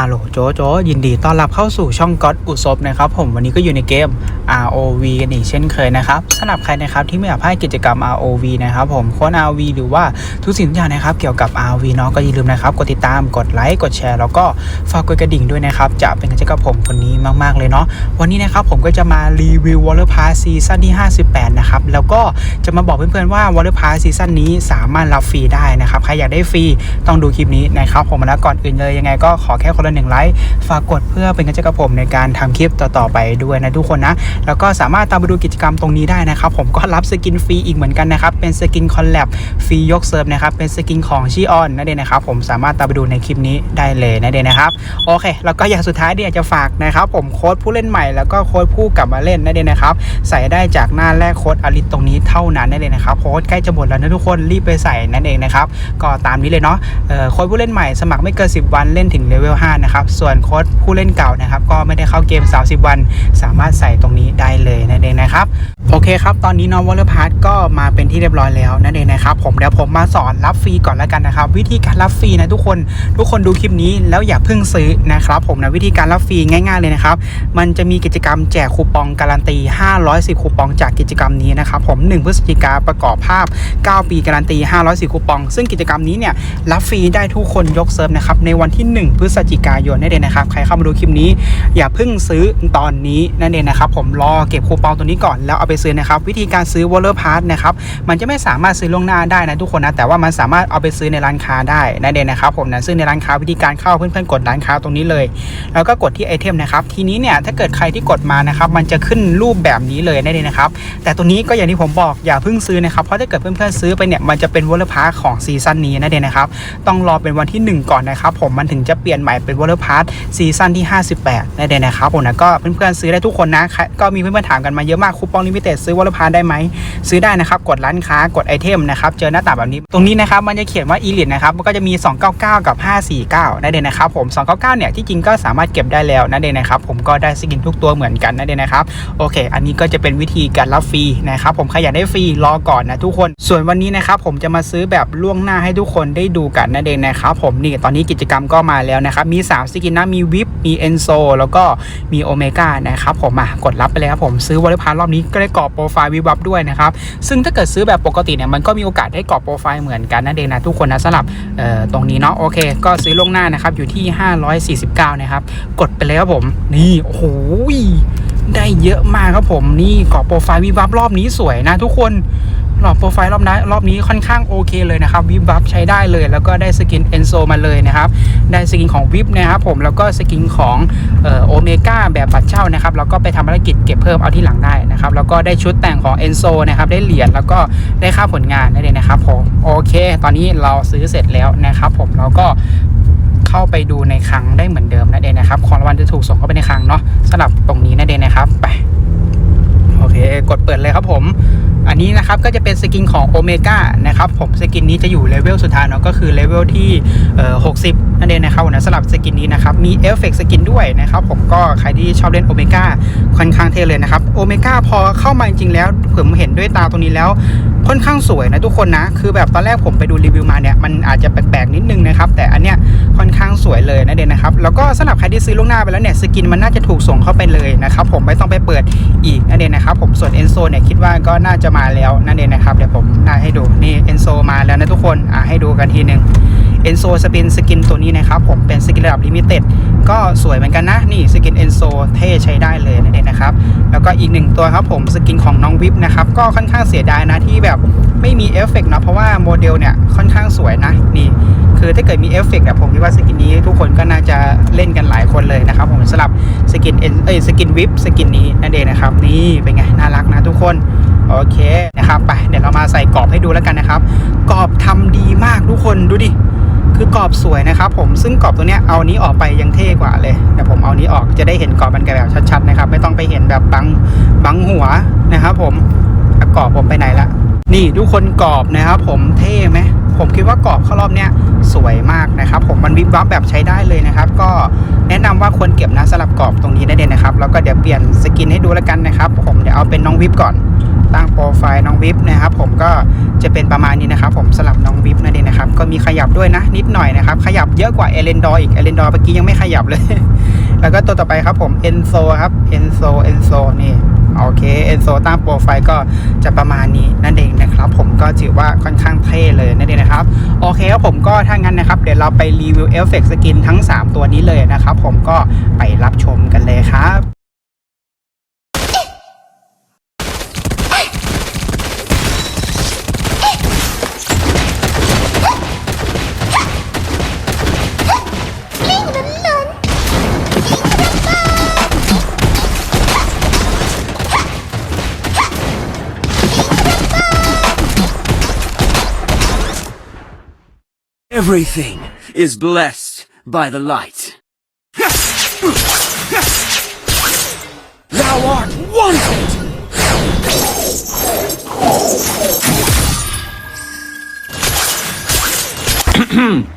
าโหลโจโจยินดีต้อนรับเข้าสู่ช่องก็ d อุศบนะครับผมวันนี้ก็อยู่ในเกม ROV กันอีกเช่นเคยนะครับสำหรับใครนะครับที่ไม่อยากพลาดกิจกรรม ROV นะครับผมค้ด ROV หรือว่าทุกสิ่งทุกอย่างนะครับเกี่ยวกับ ROV เนาะก็อย่าลืมนะครับกดติดตามกดไลค์กดแชร์แล้วก็ฝากกดกระดิ่งด้วยนะครับจะเป็นกำลังใจกับผมคนนี้มากๆเลยเนาะวันนี้นะครับผมก็จะมารีวิว Water Pass ซีซั่นที่ 58 นะครับแล้วก็จะมาบอกเพื่อนๆว่า Water Pass ซีซั่นนี้สามารถรับฟรีได้นะครับใครอยากได้ฟรีต้องดูคลิปนี้นะครับผมแล้วก่อนอื่นเลยยังไงก็ขอแค่คนละหนึ่งไลค์ฝากกดเพื่อเป็นกำลังใจกับผมในการทำคลิปต่อๆไปด้วยนะทุกคนนะ แล้วก็สามารถตามไปดูกิจกรรมตรงนี้ได้นะครับผมก็รับสกินฟรีอีกเหมือนกันนะครับเป็นสกินคอลแลบฟรียกเซิร์ฟนะครับเป็นสกินของชีออนนั่นเองนะครับผมสามารถตามไปดูในคลิปนี้ได้เลยนั่นเองนะครับโอเค แล้วก็อย่างสุดท้ายเนี่อยากจะฝากนะครับผมโค้ดผู้เล่นใหม่แล้วก็โค้ดผู้กลับมาเล่นนั่นเองนะครับใส่ได้จากหน้าแรกโค้ดอลิตตรงนี้เท่านั้นนั่นเองนะครับโค้ดใกล้จะหมดแล้วนะทุกคนรีบไปใส่นั่นเองนะครับก็ตามนี้เลยเนาะโค้ดผู้เล่นใหม่สมัครไม่เกิน10 วันเล่นถึงเลเวล5นะครับ ส่วนโค้ดผู้เล่นเก่านะครับ ก็ไม่ได้เข้าเกม 30 วัน สามารถใส่ตรงนี้ได้เลยนั่นเองนะครับ โอเคครับ ตอนนี้น้องวอลเลอร์พาร์ก็มาเป็นที่เรียบร้อยแล้วนั่นเองนะครับผมเดี๋ยวผมมาสอนรับฟรีก่อนแล้วกันนะครับ วิธีการรับฟรีนะทุกคนทุกคนดูคลิปนี้แล้วอย่าเพิ่งซื้อนะครับผมนะวิธีการรับฟรีง่าย ๆเลยนะครับ มันจะมีกิจกรรมแจกคูปองการันตี 510 คูปองจากกิจกรรมนี้นะครับผม 1 พฤศจิกาประกอบภาพ 9 ปีการันตี 510 คูปอง ซึ่งกิจกรรมนี้เนี่ยรับฟรีได้ทุกคนยกเซิร์ฟนะครับในวันที่ 1 พฤศจิกายนนั่นเองนะครับใครเข้ามาดูคลิปนี้ อย่าเพิ่งซื้อตอนนี้นั่นเองนะครับผมรอเก็บคูปองตัวนี้ก่อนแล้วเอาไปซื้อนะครับ วิธีการซื้อ w a l l e r Pass นะครับมันจะไม่สามารถซื้อล่วงหน้าได้นะทุกคนนะแต่ว่ามันสามารถเอาไปซื้อในร้านค้าได้นั่นเองนะครับผมนะซึ่งในร้านค้าวิธีการเข้าเพื่อนๆกดร้านค้าตรงนี้เลย แล้วก็กดที่ไอเทมนะครับทีนี้เนี่ยถ้าเกิดใครที่กดมานะครับมันจะขึ้นรูปแบบนี้เลยนั่นเองนะครับแต่ตัวนี้ก็อย่างที่ผมบอกอย่าเพิ่งซื้อนะครับเพราะถ้าเกิดเพื่อนๆซื้อไปเนี่ยมันจะเป็น w a l l e r Pass ของซีซั่นนี้นั่นเองนะครับต้องรอเป็นวันที่ 1 ก่อนนะครับผมมันถึงจะเปลี่ยนใหม่เป็น w a l l e r Pass ซีซั่นที่ 58นั่นเองนะครับผมนะก็เพื่อนๆซื้อได้ทุกคนนะก็มีเพื่อนๆถามกันมาเยอะมากคูปองลิมิเต็ดซื้อ w a l l e r Pass ได้ไหมซื้อได้นะครับกดร้านค้ากดไอเทมนะครับเจอหน้าต่างแบบนี้ ตรงนี้นะครับมันจะเขียนว่า e l i t นะครับมันก็จะมี 299 กับ 549นั่นเองนะครับผม 299 เนี่ยที่จริงก็สามารถเก็บได้แล้วนั่นเองนะครับผมก็ได้สกินทุกตัวเหมือนกันนั่นเองนะครับโอเค อันนี้ก็จะเป็นวิธีการรับฟรีนะครับผมใครอยากได้ฟรีรอก่อนนะทุกคน ส่วนวันนี้นะครับผมจะมาซื้อแบบล่วงหน้าให้ทุกคนได้ดูกันนั่นเองนะครับผมนี่ตอนนี้กิจกรรมก็มาแล้วนะครับมี 3สกินนะมีวิปมีเอนโซแล้วก็มีโอเมก้านะครับผมอะกดรับไปเลยครับผมซื้อวอลเลย์พาร์รอบนี้ก็ได้กรอบโปรไฟล์วิบวับด้วยนะครับ ซึ่งถ้าเกิดซื้อแบบปกติเนี่ยมันก็มีโอกาสได้กรอบโปรไฟล์เหมือนกันนั่นเองนะทุกคนนะสำหรับตรงนี้เนาะโอเค ก็ซื้อล่วงหน้านะครับอยู่ที่ 549 นะครับ กดไปเลยครับผม นี่โอ้โหได้เยอะมากครับผมนี่กรอบโปรไฟล์วิบวับรอบนี้สวยนะทุกคน รอบโปรไฟล์รอบนี้รอบนี้ค่อนข้างโอเคเลยนะครับวิบวับใช้ได้เลย แล้วก็ได้สกินเอนโซมาเลยนะครับ ได้สกินของวิปนะครับผมแล้วก็สกินของโอเมก้าแบบบัตรเช่านะครับแล้วก็ไปทำภารกิจเก็บเพิ่มเอาที่หลังได้นะครับแล้วก็ได้ชุดแต่งของเอนโซนะครับได้เหรียญแล้วก็ได้ค่าผลงานนั่นเองนะครับผมโอเค ตอนนี้เราซื้อเสร็จแล้วนะครับผมแล้วก็เข้าไปดูในคลังได้เหมือนเดิมนั่นเองนะครับของรางวัลจะถูกส่งเข้าไปในคลังเนาะสำหรับตรงนี้นั่นเองนะครับไปโอเค กดเปิดเลยครับผม อันนี้นะครับก็จะเป็นสกินของโอเมก้านะครับผมสกินนี้จะอยู่เลเวลสุดท้ายเนาะก็คือเลเวลที่60นั่นเองนะครับนะสำหรับสกินนี้นะครับมีเอฟเฟกสกินด้วยนะครับผมก็ใครที่ชอบเล่นโอเมก้าค่อนข้างเท่เลยนะครับโอเมก้าพอเข้ามาจริงๆแล้วผมเห็นด้วยตาตรงนี้แล้ว ค่อนข้างสวยนะทุกคนนะ คือแบบตอนแรกผมไปดูรีวิวมาเนี่ยมันอาจจะแปลกๆนิดนึงนะครับ แต่อันเนี้ยค่อนข้างสวยเลยนะเดนนะครับ แล้วก็สำหรับใครที่ซื้อล่วงหน้าไปแล้วเนี่ยสกินมันน่าจะถูกส่งเข้าไปเลยนะครับผมไม่ต้องไปเปิดอีกนะเดนนะครับ ผมส่วนเอนโซเนี่ยคิดว่าก็น่าจะมาแล้วนะเด่นะครับเดี๋ยวผมน่าให้ดูนี่เอนโซมาแล้วนะทุกคนอ่าให้ดูกันทีหนึ่ง เอนโซจะเป็นสกินตัวนี้นะครับผมเป็นสกินระดับลิมิเต็ดก็สวยเหมือนกันนะ นี่สกินเอนโซเท่ใช้ได้เลยนั่นเองนะครับ แล้วก็อีกหนึ่งตัวครับผมสกินของน้องวิปนะครับ ก็ค่อนข้างเสียดายนะที่แบบไม่มีเอฟเฟกต์นะเพราะว่าโมเดลเนี่ยค่อนข้างสวยนะนี่คือถ้าเกิดมีเอฟเฟกต์อะผมคิดว่าสกินนี้ทุกคนก็น่าจะเล่นกันหลายคนเลยนะครับผมสลับสกินเอ็นเอ้ยสกินวิปสกินนี้นั่นเองนะครับ นี่เป็นไงน่ารักนะทุกคนโอเคนะครับไปเดี๋ยวเรามาใส่กรอบให้ดูแล้วกันนะครับ กรอบทำดีมากทุกคนดูดิ คือกรอบสวยนะครับผมซึ่งกรอบตัวเนี้ยเอานี้ออกไปยังเท่กว่าเลยเดี๋ยวผมเอานี้ออกจะได้เห็นกรอบมันกันแบบชัดๆนะครับไม่ต้องไปเห็นแบบบังบังหัวนะครับผมกรอบผมไปไหนละนี่ทุกคนกรอบนะครับผมเท่ไหมผมคิดว่ากรอบเข้ารอบเนี้ยสวยมากนะครับผมมันวิบวับแบบใช้ได้เลยนะครับ ก็แนะนำว่าควรเก็บนะสลับกรอบตรงนี้ได้เลยนะครับแล้วก็เดี๋ยวเปลี่ยนสกินให้ดูแล้วกันนะครับ ผมเดี๋ยวเอาเป็นน้องวิบก่อน ตั้งโปรไฟล์น้องวิปนะครับผมก็จะเป็นประมาณนี้นะครับผมสลับน้องวิปนั่นเองนะครับก็มีขยับด้วยนะนิดหน่อยนะครับขยับเยอะกว่าเอเลนดอร์อีกเอเลนดอร์เมื่อกี้ยังไม่ขยับเลย แล้วก็ตัวต่อไปครับผมเอนโซครับเอนโซเอนโซนี่โอเคเอนโซตั้งโปรไฟล์ก็จะประมาณนี้นั่นเองนะครับผมก็ถือว่าค่อนข้างเท่เลยนั่นเองนะครับโอเคครับผมก็ถ้างั้นนะครับ เดี๋ยวเราไปรีวิวเอฟเฟกต์สกินทั้ง 3 ตัวนี้เลยนะครับผมก็ไปรับชมกันเลยครับ Everything is blessed by the light. Thou art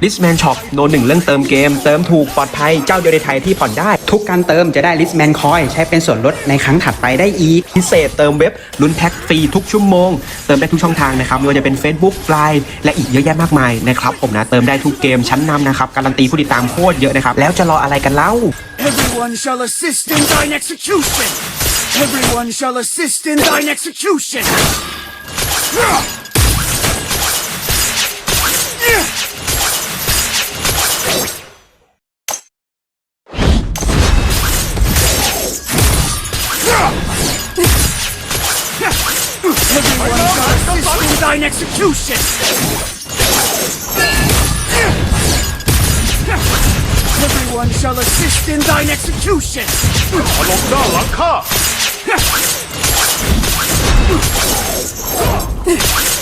ลิสแมนช็อปโนหนึ่งเรื่องเติมเกม เติมถูกปลอดภัยเจ้าเดียวในไทยที่ผ่อนได้ ทุกการเติมจะได้ลิสแมนคอยใช้เป็นส่วนลดในครั้งถัดไปได้อีก พิเศษเติมเว็บลุ้นแพ็กฟรีทุกชั่วโมง เติมได้ทุกช่องทางนะครับไม่ว่าจะเป็น Facebook ไลน์และอีกเยอะแยะมากมายนะครับผมนะเติมได้ทุกเกมชั้นนำนะครับการันตีผู้ติดตามโคตรเยอะนะครับแล้วจะรออะไรกันเล่า Everyone shall assist in thine execution! Everyone shall assist in thine execution! Everyone shall assist in thine execution! Everyone shall assist in thine execution!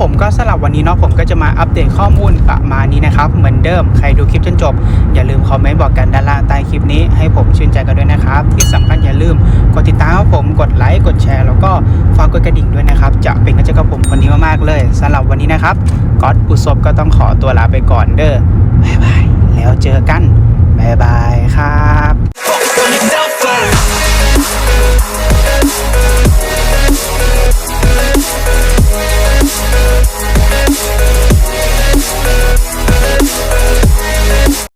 ผมก็สำหรับวันนี้เนาะผมก็จะมาอัปเดตข้อมูลประมาณนี้นะครับเหมือนเดิมใครดูคลิปจนจบ อย่าลืมคอมเมนต์บอกกันด้านล่างใต้คลิปนี้ให้ผมชื่นใจกันด้วยนะครับ ที่สำคัญอย่าลืมกดติดตามผมกดไลค์กดแชร์ แล้วก็ฝากกดกระดิ่งด้วยนะครับ จะเป็นกำลังใจกับผมวันนี้มากๆเลยสำหรับวันนี้นะครับก๊อตอุศบก็ต้องขอตัวลาไปก่อนเด้อ